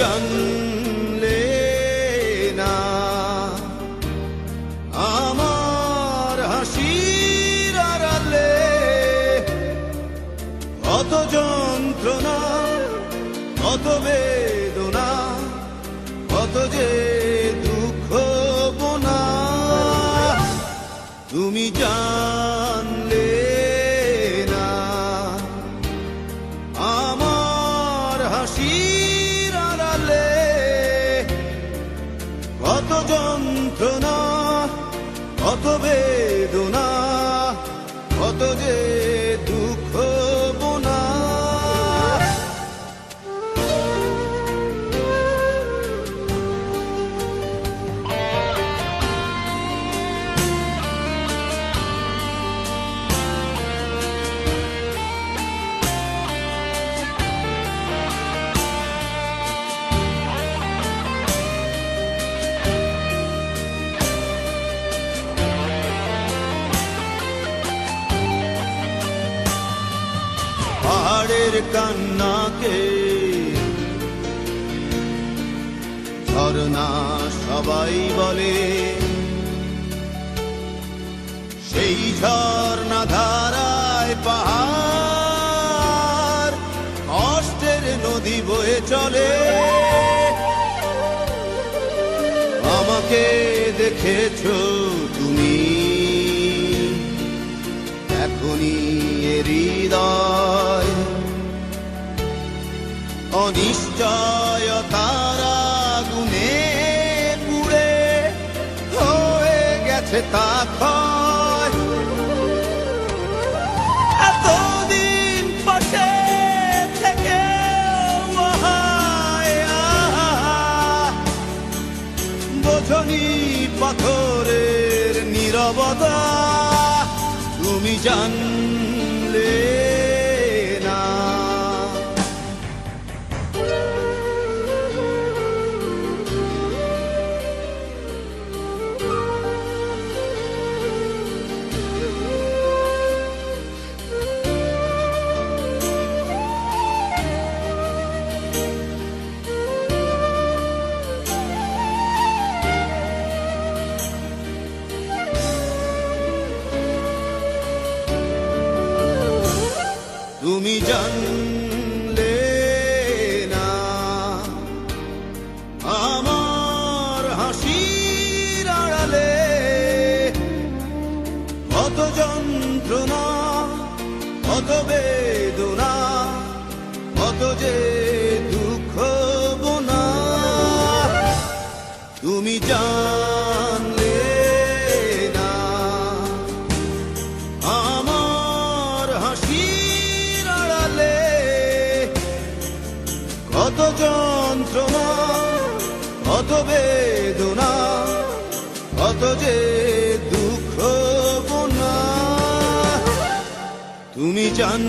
জানলে না। আমার হাসির আড়ালে কত যন্ত্রণা কত বেদনা কত যে দুঃখ বোনা। তুমি জানলে কত যন্ত্রণা কত বেদনা পাহাড়ের কান্নাকে। ঝরনা সবাই বলে, সেই ঝর্ণা ধারায় পাহাড় কষ্টের নদী বয়ে চলে। আমাকে দেখেছ তুমি, এখনই হৃদয় অনিশ্চয়তার আগুনে পুড়ে হয়ে গেছে তা ক্ষয়। এতদিন পাশে থেকে বোঝনি পাথরের নীরবতা, তুমি জানলে জানলে না, আমার হাসির আড়ালে কত যন্ত্রণা, কত বেদনা, কত যে দুঃখ বোনা। তুমি জানলে কত যন্ত্রণা কত বেদনা কত যে দুঃখ তুমি জান